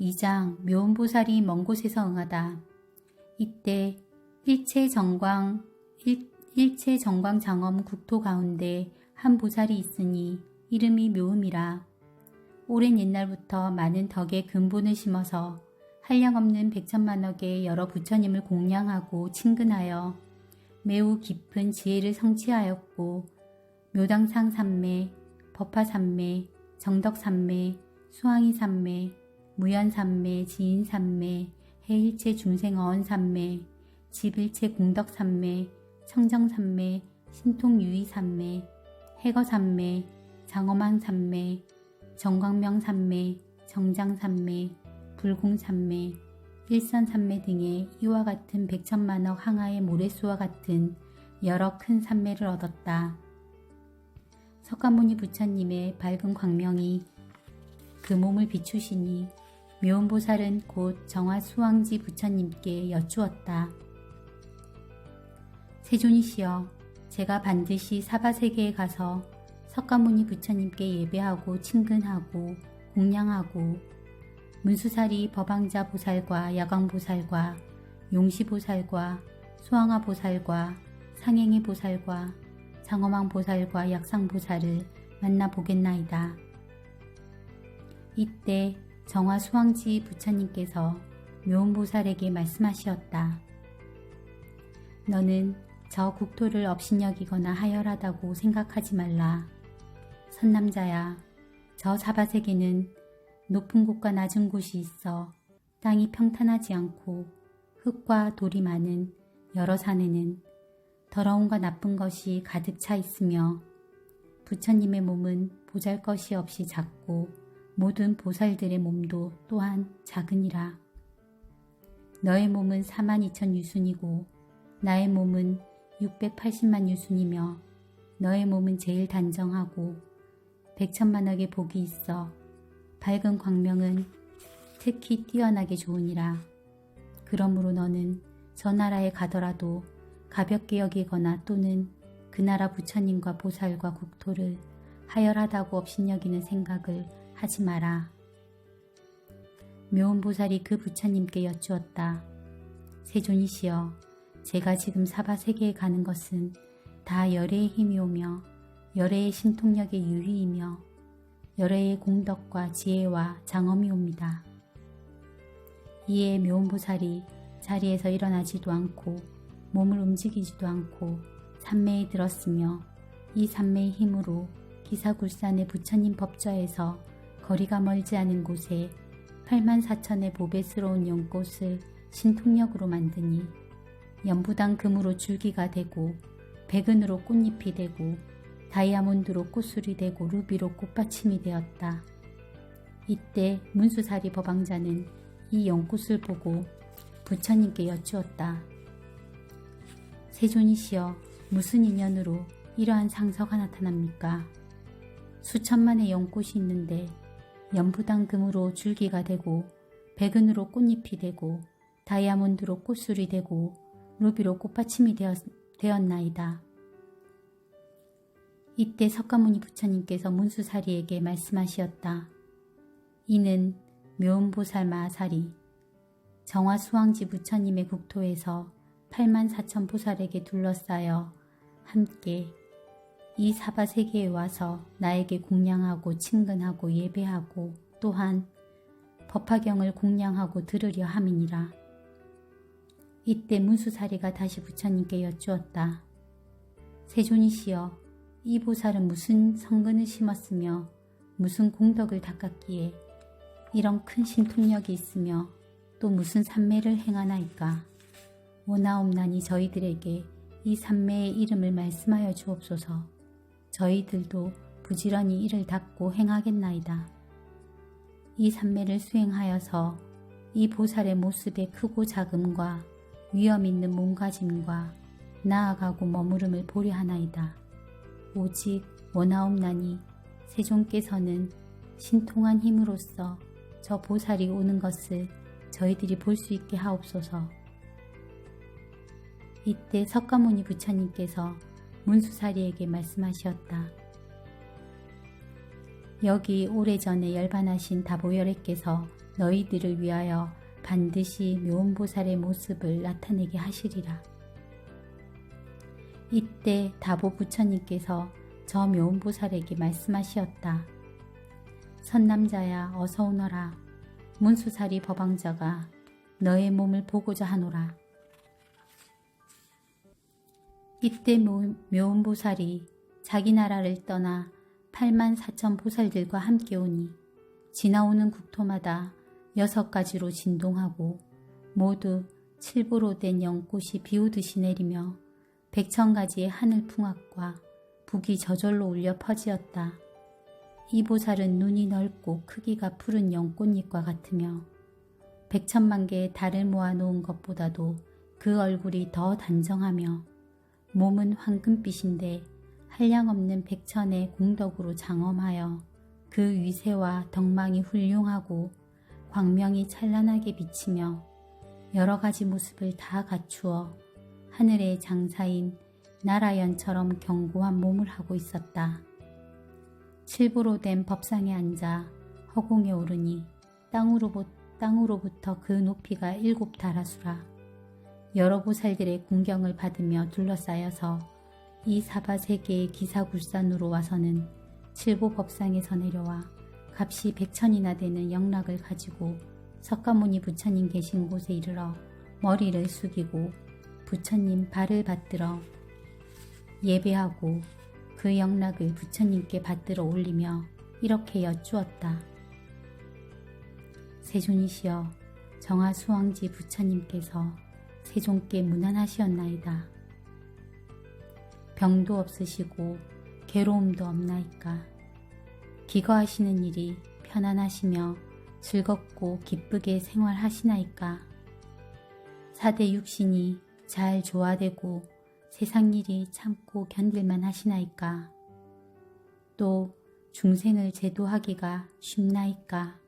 2장 묘은보살이 먼 곳에서 응하다. 이때 일체 정광 일, 일체 정광 장엄 국토 가운데 한 보살이 있으니 이름이 묘음이라. 오랜 옛날부터 많은 덕에 근본을 심어서 한량없는 백천만억의 여러 부처님을 공양하고 친근하여 매우 깊은 지혜를 성취하였고 묘당상 삼매, 법화 삼매, 정덕 삼매, 수왕이 삼매, 무연 삼매, 지인 삼매, 해일체 중생 어언 삼매, 집일체 공덕 삼매, 청정 삼매, 신통 유의 삼매, 해거 삼매, 장엄한 삼매, 정광명 삼매, 정장 삼매, 불공 삼매, 일선 삼매 등의 이와 같은 백천만억 항하의 모래수와 같은 여러 큰 삼매를 얻었다. 석가모니 부처님의 밝은 광명이 그 몸을 비추시니 묘은보살은 곧 정화수왕지 부처님께 여쭈었다. 세존이시여, 제가 반드시 사바세계에 가서 석가모니 부처님께 예배하고 친근하고 공양하고 문수사리 법왕자 보살과 야광보살과 용시보살과 수왕화 보살과 상행이 보살과 장엄왕 보살과 약상보살을 만나보겠나이다. 이때 정화 수왕지 부처님께서 묘은보살에게 말씀하시었다. 너는 저 국토를 업신여기거나 하열하다고 생각하지 말라. 선남자야, 저 사바세계는 높은 곳과 낮은 곳이 있어 땅이 평탄하지 않고 흙과 돌이 많은 여러 산에는 더러움과 나쁜 것이 가득 차 있으며 부처님의 몸은 보잘 것이 없이 작고 모든 보살들의 몸도 또한 작으니라. 너의 몸은 4만 2천 유순이고 나의 몸은 680만 유순이며 너의 몸은 제일 단정하고 백천만억의 복이 있어 밝은 광명은 특히 뛰어나게 좋으니라. 그러므로 너는 저 나라에 가더라도 가볍게 여기거나 또는 그 나라 부처님과 보살과 국토를 하열하다고 업신여기는 생각을 하지 마라. 묘은보살이 그 부처님께 여쭈었다. 세존이시여, 제가 지금 사바 세계에 가는 것은 다 열애의 힘이 오며 열애의 신통력의 유희이며 열애의 공덕과 지혜와 장엄이 옵니다. 이에 묘은보살이 자리에서 일어나지도 않고 몸을 움직이지도 않고 산매에 들었으며 이 산매의 힘으로 기사굴산의 부처님 법좌에서 거리가 멀지 않은 곳에 8만 4천의 보배스러운 연꽃을 신통력으로 만드니 연부당 금으로 줄기가 되고 백은으로 꽃잎이 되고 다이아몬드로 꽃술이 되고 루비로 꽃받침이 되었다. 이때 문수사리 법왕자는 이 연꽃을 보고 부처님께 여쭈었다. 세존이시여 무슨 인연으로 이러한 상서가 나타납니까? 수천만의 연꽃이 있는데 연부당 금으로 줄기가 되고 백은으로 꽃잎이 되고 다이아몬드로 꽃술이 되고 루비로 꽃받침이 되었, 되었나이다. 이때 석가모니 부처님께서 문수사리에게 말씀하시었다. 이는 묘음보살 마사리 정화수왕지 부처님의 국토에서 8만 4천 보살에게 둘러싸여 함께 이 사바 세계에 와서 나에게 공양하고 친근하고 예배하고 또한 법화경을 공양하고 들으려 함이니라. 이때 문수사리가 다시 부처님께 여쭈었다. 세존이시여 이 보살은 무슨 성근을 심었으며 무슨 공덕을 닦았기에 이런 큰 신통력이 있으며 또 무슨 산매를 행하나이까. 원하옵나니 저희들에게 이 산매의 이름을 말씀하여 주옵소서. 저희들도 부지런히 이를 닦고 행하겠나이다. 이 산매를 수행하여서 이 보살의 모습의 크고 작음과 위험 있는 몸가짐과 나아가고 머무름을 보려 하나이다. 오직 원하옵나니 세존께서는 신통한 힘으로써 저 보살이 오는 것을 저희들이 볼 수 있게 하옵소서. 이때 석가모니 부처님께서 문수사리에게 말씀하셨다. 여기 오래전에 열반하신 다보열애께서 너희들을 위하여 반드시 묘원보살의 모습을 나타내게 하시리라. 이때 다보 부처님께서 저 묘원보살에게 말씀하시었다. 선남자야 어서 오너라. 문수사리 법왕자가 너의 몸을 보고자 하노라. 이때 묘- 묘원보살이 자기 나라를 떠나 8만 4천 보살들과 함께 오니 지나오는 국토마다 여섯 가지로 진동하고 모두 칠보로 된 연꽃이 비오듯이 내리며 백천 가지의 하늘 풍악과 북이 저절로 울려 퍼지었다. 이 보살은 눈이 넓고 크기가 푸른 연꽃잎과 같으며 백천만 개의 달을 모아놓은 것보다도 그 얼굴이 더 단정하며 몸은 황금빛인데 한량없는 백천의 공덕으로 장엄하여 그 위세와 덕망이 훌륭하고 광명이 찬란하게 비치며 여러 가지 모습을 다 갖추어 하늘의 장사인 나라연처럼 견고한 몸을 하고 있었다. 칠부로 된 법상에 앉아 허공에 오르니 땅으로부, 땅으로부터 그 높이가 일곱 다라수라. 여러 보살들의 궁경을 받으며 둘러싸여서 이 사바 세계의 기사굴산으로 와서는 칠보 법상에서 내려와 값이 백천이나 되는 영락을 가지고 석가모니 부처님 계신 곳에 이르러 머리를 숙이고 부처님 발을 받들어 예배하고 그 영락을 부처님께 받들어 올리며 이렇게 여쭈었다. 세존이시여 정화수왕지 부처님께서 세존께 무난하시었나이다. 병도 없으시고 괴로움도 없나이까. 기거하시는 일이 편안하시며 즐겁고 기쁘게 생활하시나이까. 사대 육신이 잘 조화되고 세상 일이 참고 견딜만 하시나이까. 또 중생을 제도하기가 쉽나이까.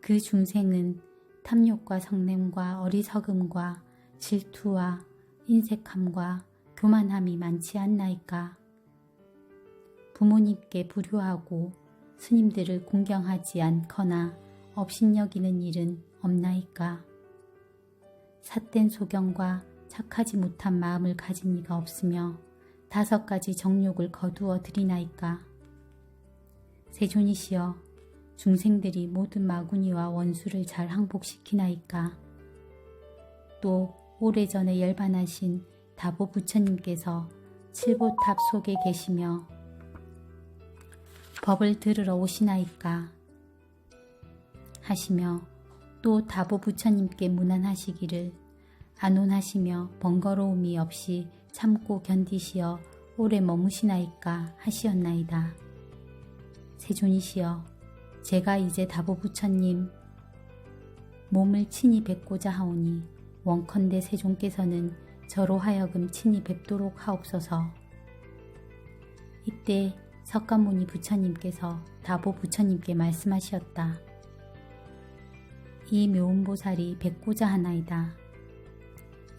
그 중생은 탐욕과 성냄과 어리석음과 질투와 인색함과 교만함이 많지 않나이까. 부모님께 불효하고 스님들을 공경하지 않거나 업신여기는 일은 없나이까. 삿된 소경과 착하지 못한 마음을 가진 이가 없으며 다섯 가지 정욕을 거두어 드리나이까. 세존이시여 중생들이 모든 마구니와 원수를 잘 항복시키나이까. 또 오래전에 열반하신 다보 부처님께서 칠보탑 속에 계시며 법을 들으러 오시나이까 하시며 또 다보 부처님께 무난하시기를 안온하시며 번거로움이 없이 참고 견디시어 오래 머무시나이까 하시었나이다. 세존이시여 제가 이제 다보 부처님 몸을 친히 뵙고자 하오니 원컨대 세존께서는 저로 하여금 친히 뵙도록 하옵소서. 이때 석가모니 부처님께서 다보 부처님께 말씀하시었다. 이 묘운보살이 뵙고자 하나이다.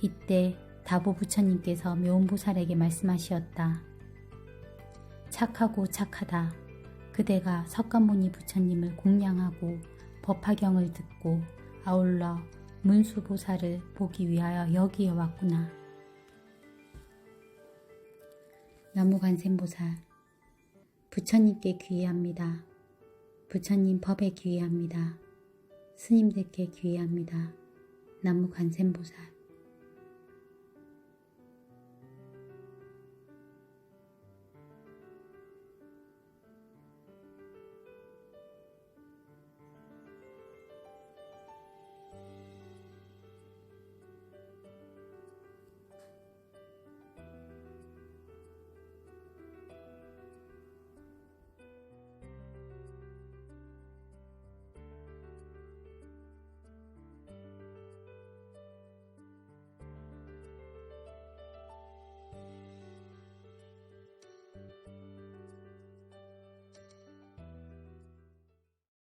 이때 다보 부처님께서 묘운보살에게 말씀하시었다. 착하고 착하다. 그대가 석가모니 부처님을 공양하고 법화경을 듣고 아울러 문수보살을 보기 위하여 여기에 왔구나. 나무관생보살 부처님께 귀의합니다. 부처님 법에 귀의합니다. 스님들께 귀의합니다. 나무관생보살